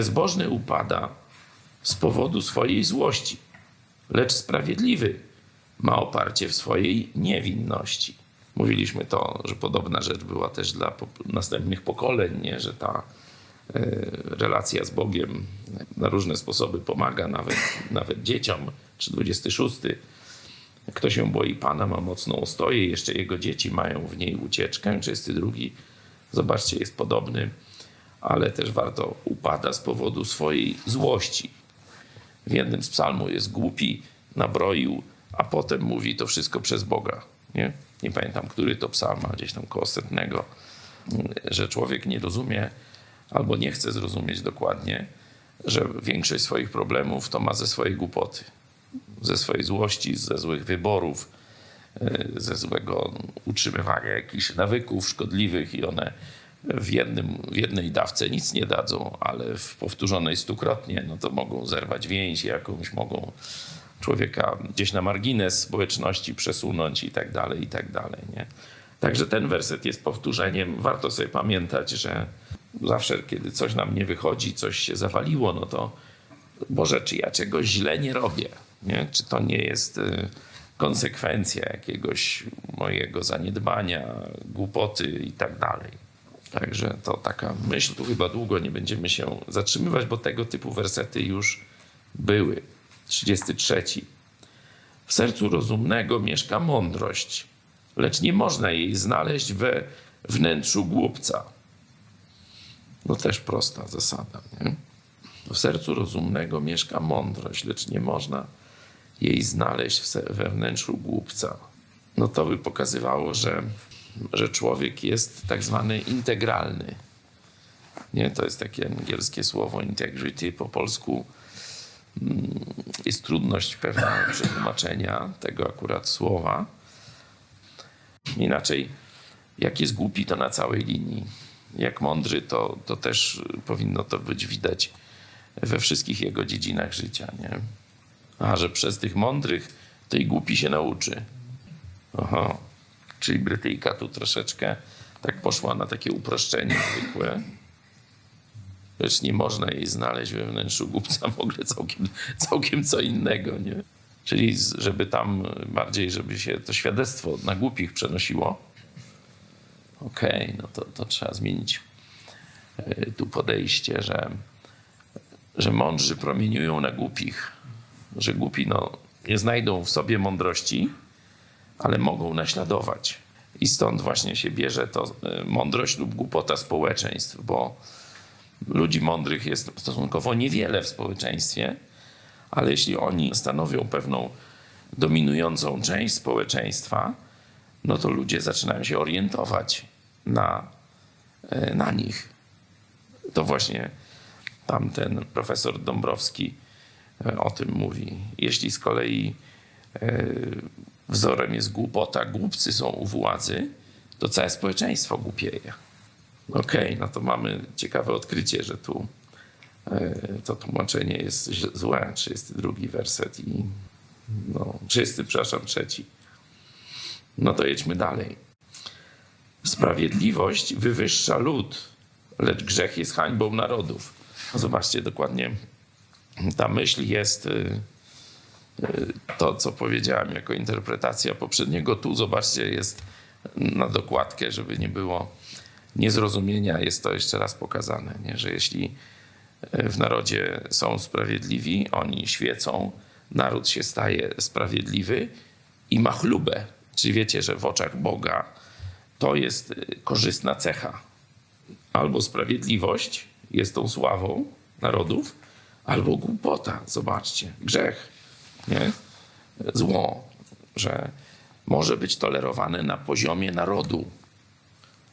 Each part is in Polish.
Bezbożny upada z powodu swojej złości, lecz sprawiedliwy ma oparcie w swojej niewinności. Mówiliśmy to, że podobna rzecz była też dla następnych pokoleń, nie? że ta e, relacja z Bogiem na różne sposoby pomaga nawet, nawet dzieciom. Czy 26. Kto się boi Pana, ma mocną ostoję, jeszcze jego dzieci mają w niej ucieczkę. 32. Zobaczcie, jest podobny, ale też warto upada z powodu swojej złości. W jednym z psalmu jest głupi, nabroił, a potem mówi to wszystko przez Boga. Nie? nie pamiętam, który to psalm, gdzieś tam koło setnego, że człowiek nie rozumie albo nie chce zrozumieć dokładnie, że większość swoich problemów to ma ze swojej głupoty, ze swojej złości, ze złych wyborów, e, ze złego utrzymywania jakichś nawyków szkodliwych i one w, jednym, w jednej dawce nic nie dadzą, ale w powtórzonej stukrotnie, no to mogą zerwać więź jakąś, mogą człowieka gdzieś na margines społeczności przesunąć i tak dalej, i tak dalej. Nie? Także ten werset jest powtórzeniem. Warto sobie pamiętać, że zawsze, kiedy coś nam nie wychodzi, coś się zawaliło, no to Boże, czy ja czegoś źle nie robię? Nie? Czy to nie jest y, konsekwencja jakiegoś mojego zaniedbania, głupoty i tak dalej. Także to taka myśl, tu chyba długo nie będziemy się zatrzymywać, bo tego typu wersety już były. 33. W sercu rozumnego mieszka mądrość, lecz nie można jej znaleźć we wnętrzu głupca. No też prosta zasada. Nie? W sercu rozumnego mieszka mądrość, lecz nie można jej znaleźć we wnętrzu głupca. No to by pokazywało, że, że człowiek jest tak zwany integralny. Nie, to jest takie angielskie słowo integrity, po polsku Mm, jest trudność pewna przetłumaczenia tego akurat słowa. Inaczej, jak jest głupi, to na całej linii. Jak mądry, to, to też powinno to być widać we wszystkich jego dziedzinach życia. Nie? A że przez tych mądrych, to i głupi się nauczy. Oho. Czyli Brytyjka tu troszeczkę tak poszła na takie uproszczenie zwykłe. Lecz nie można jej znaleźć we wnętrzu głupca w ogóle całkiem, całkiem co innego, nie? Czyli żeby tam bardziej, żeby się to świadectwo na głupich przenosiło. Okej, okay, no to, to trzeba zmienić e, tu podejście, że, że mądrzy promieniują na głupich. Że głupi no, nie znajdą w sobie mądrości, ale mogą naśladować. I stąd właśnie się bierze to e, mądrość lub głupota społeczeństw, bo ludzi mądrych jest stosunkowo niewiele w społeczeństwie, ale jeśli oni stanowią pewną dominującą część społeczeństwa, no to ludzie zaczynają się orientować na, e, na nich. To właśnie tamten profesor Dąbrowski e, o tym mówi. Jeśli z kolei wzorem jest głupota, głupcy są u władzy, to całe społeczeństwo głupieje. Okej, okay, no to mamy ciekawe odkrycie, że tu e, to tłumaczenie jest złe. 32 werset i no, 30, przepraszam, trzeci. No to jedźmy dalej. Sprawiedliwość wywyższa lud, lecz grzech jest hańbą narodów. Zobaczcie dokładnie, ta myśl jest y, to, co powiedziałem jako interpretacja poprzedniego. Tu zobaczcie, jest na dokładkę, żeby nie było niezrozumienia jest to jeszcze raz pokazane, nie? że jeśli e, w narodzie są sprawiedliwi, oni świecą, naród się staje sprawiedliwy i ma chlubę. Czyli wiecie, że w oczach Boga to jest e, korzystna cecha. Albo sprawiedliwość jest tą sławą narodów, albo głupota. Zobaczcie, grzech, nie? zło, że może być tolerowane na poziomie narodu,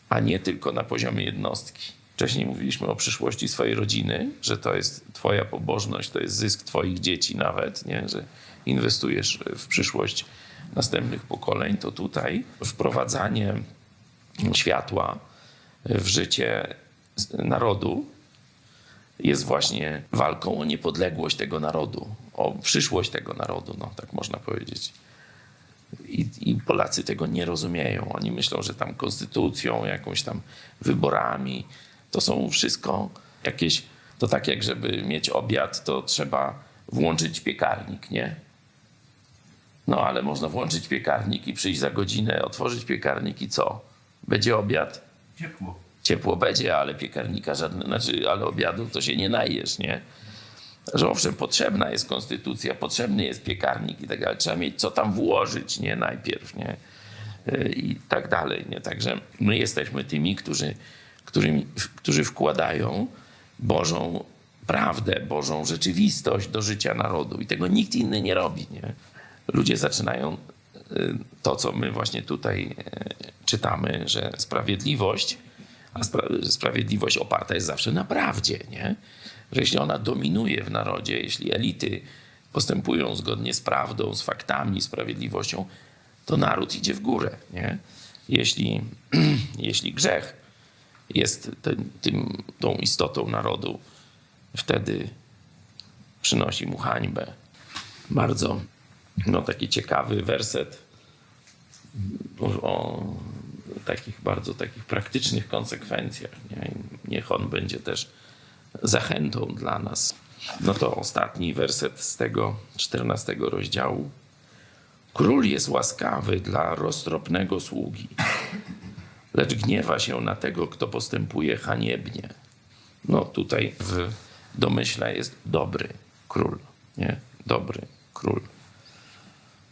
a nie tylko na poziomie jednostki. Wcześniej mówiliśmy o przyszłości swojej rodziny, że to jest Twoja pobożność, to jest zysk Twoich dzieci nawet, nie? że inwestujesz w przyszłość następnych pokoleń. To tutaj wprowadzanie światła w życie narodu jest właśnie walką o niepodległość tego narodu, o przyszłość tego narodu, no tak można powiedzieć. I, I, Polacy tego nie rozumieją. Oni myślą, że tam konstytucją, jakąś tam wyborami, to są wszystko jakieś To tak jak żeby mieć obiad, to trzeba włączyć piekarnik, nie? No ale można włączyć piekarnik i przyjść za godzinę, otworzyć piekarnik i co? Będzie obiad? Ciepło. Ciepło będzie, ale piekarnika żadne, znaczy, ale obiadu to się nie najesz, nie? Że owszem, potrzebna jest konstytucja, potrzebny jest piekarnik i tak dalej. Trzeba mieć co tam włożyć, nie? Najpierw, nie? Y, I tak dalej, nie? Także my jesteśmy tymi, którzy, którymi, którzy wkładają Bożą prawdę, Bożą rzeczywistość do życia narodu. I tego nikt inny nie robi, nie? Ludzie zaczynają y, to, co my właśnie tutaj y, czytamy, że sprawiedliwość, a spra- sprawiedliwość oparta jest zawsze na prawdzie, nie? Że jeśli ona dominuje w narodzie, jeśli elity postępują zgodnie z prawdą, z faktami, sprawiedliwością, to naród idzie w górę, nie? Jeśli, jeśli grzech jest tym, tym, tą istotą narodu, wtedy przynosi mu hańbę. Bardzo no, taki ciekawy werset o takich bardzo takich praktycznych konsekwencjach. Nie? Niech on będzie też zachętą dla nas. No to ostatni werset z tego 14 rozdziału. Król jest łaskawy dla roztropnego sługi, lecz gniewa się na tego, kto postępuje haniebnie. No tutaj w domyśle jest dobry król, nie? Dobry król.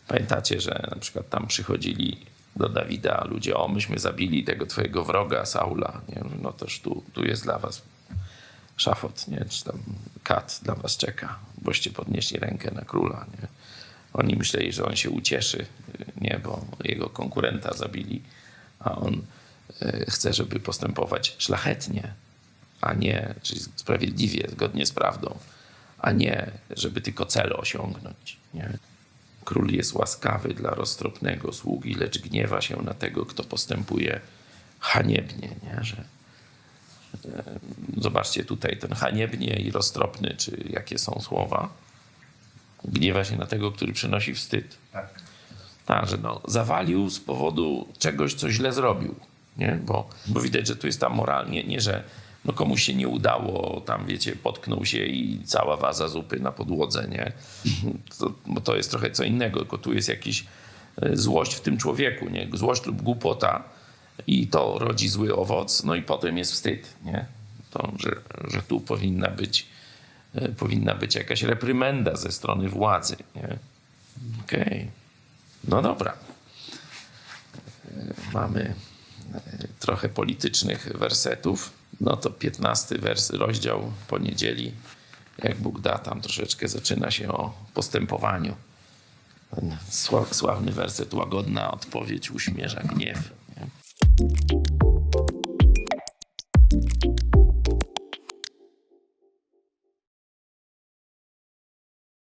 Pamiętacie, że na przykład tam przychodzili do Dawida ludzie, o myśmy zabili tego twojego wroga Saula, nie? no toż tu, tu jest dla was szafot, nie? czy tam kat dla was czeka, boście podnieśli rękę na króla. Nie? Oni myśleli, że on się ucieszy, nie, bo jego konkurenta zabili, a on e, chce, żeby postępować szlachetnie, a nie, czyli sprawiedliwie, zgodnie z prawdą, a nie, żeby tylko cel osiągnąć. Nie? Król jest łaskawy dla roztropnego sługi, lecz gniewa się na tego, kto postępuje haniebnie. Nie? Że, zobaczcie tutaj ten haniebnie i roztropny, czy jakie są słowa. Gniewa się na tego, który przynosi wstyd. Tak. Tak, że no, zawalił z powodu czegoś, co źle zrobił. Nie? Bo, bo widać, że tu jest tam moralnie, nie, że no komuś się nie udało, tam wiecie, potknął się i cała waza zupy na podłodze, nie? To, bo to jest trochę co innego, tylko tu jest jakiś e, złość w tym człowieku, nie? Złość lub głupota i to rodzi zły owoc, no i potem jest wstyd, nie? To, że, że tu powinna być, e, powinna być jakaś reprymenda ze strony władzy, nie? Okej. No dobra. E, Mamy trochę politycznych wersetów. No to 15 wers, rozdział poniedzieli, jak Bóg da, tam troszeczkę zaczyna się o postępowaniu. Ten sła- sławny werset, łagodna odpowiedź uśmierza gniew. Nie?